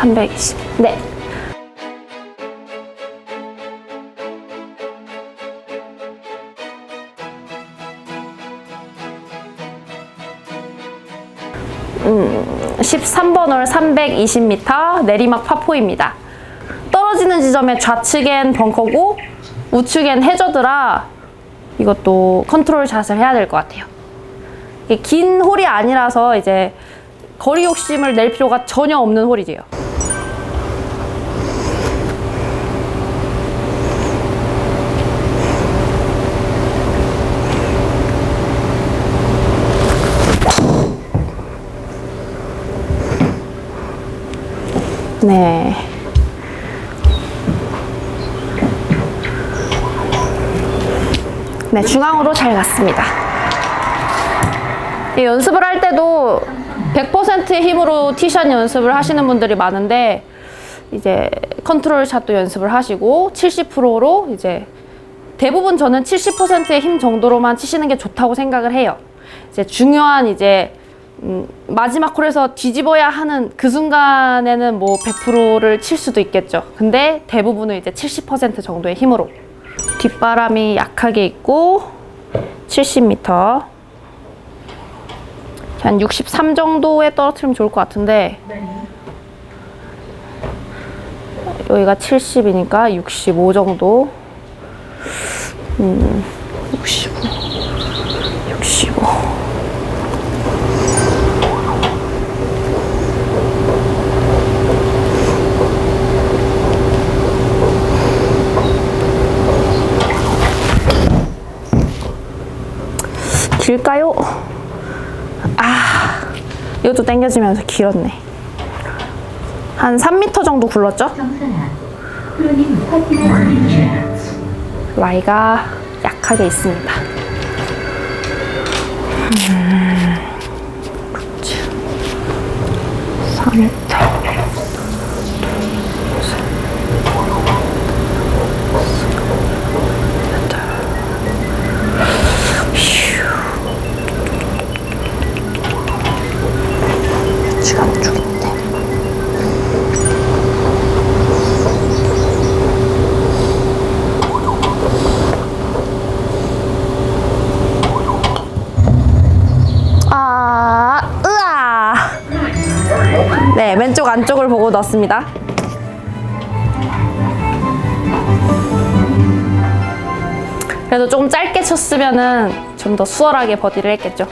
320. 네. 음, 13번 홀 320m 내리막 파포입니다. 떨어지는 지점의 좌측엔 벙커고 우측엔 해저드라 이것도 컨트롤 샷을 해야 될 것 같아요. 긴 홀이 아니라서 이제 거리 욕심을 낼 필요가 전혀 없는 홀이지요. 네. 네, 중앙으로 잘 갔습니다. 이 연습을 할 때도 100%의 힘으로 티샷 연습을 하시는 분들이 많은데 이제 컨트롤 샷도 연습을 하시고 70%로 이제 대부분 저는 70%의 힘 정도로만 치시는 게 좋다고 생각을 해요. 이제 중요한 이제 음, 마지막 홀에서 뒤집어야 하는 그 순간에는 뭐 100%를 칠 수도 있겠죠. 근데 대부분은 이제 70% 정도의 힘으로. 뒷바람이 약하게 있고 70m 한63 정도에 떨어뜨리면 좋을 것 같은데 여기가 70이니까 65 정도. 음, 65 길까요? 아, 이것도 당겨지면서 길었네. 한 3m 정도 굴렀죠? 라이가 약하게 있습니다. 음, 3, 네, 왼쪽 안쪽을 보고 넣습니다. 그래도 조금 짧게 쳤으면은 좀 더 수월하게 버디를 했겠죠.